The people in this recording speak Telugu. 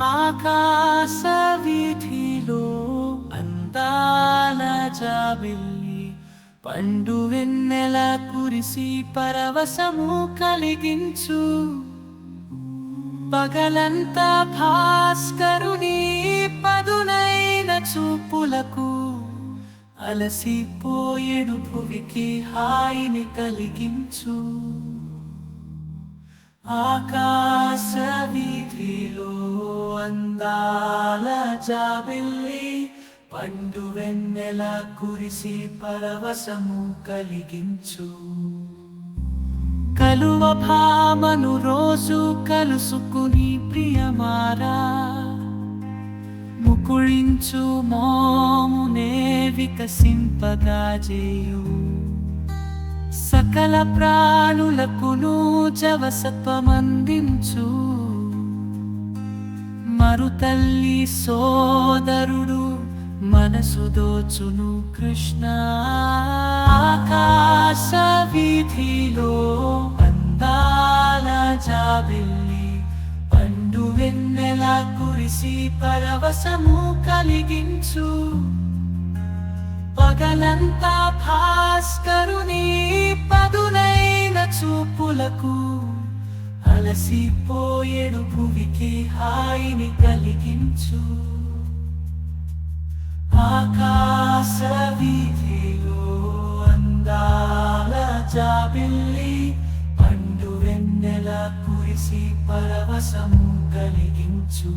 ఆకాశ వీధిలో అందాల జాబిల్లి పండు వెన్నెల కురిసి పరవశము కలిగించు. పగలంతా భాస్కరుని పదునైన చూపులకు అలసిపోయేడు భువికి హాయిని కలిగించు. ఆకాశ అందాల జాబిల్లి పండు వెన్నెల కురిసి పరవశము కలిగించు. కలువ భామను రోజు కలుసుకుని ప్రియమారా. ముకుళించు మోమునే వికసింపగా చేయు సకల ప్రాణులకును జవసత్వమందించు మరుతల్లి సోదరుడు మనసు దోచును కృష్ణ. ఆకాశ వీధిలో అందాల జాబిల్లి పండు వెన్నెల కురిసి పరవశము కలిగించు. పగలంతా భాస్కరుని పదున అలసిపోయేడు భువికి హాయిని కలిగించు. ఆకాశ వీధిలో అందాల జాబిల్లి పండు వెన్నెల కురిసి పరవశము కలిగించు.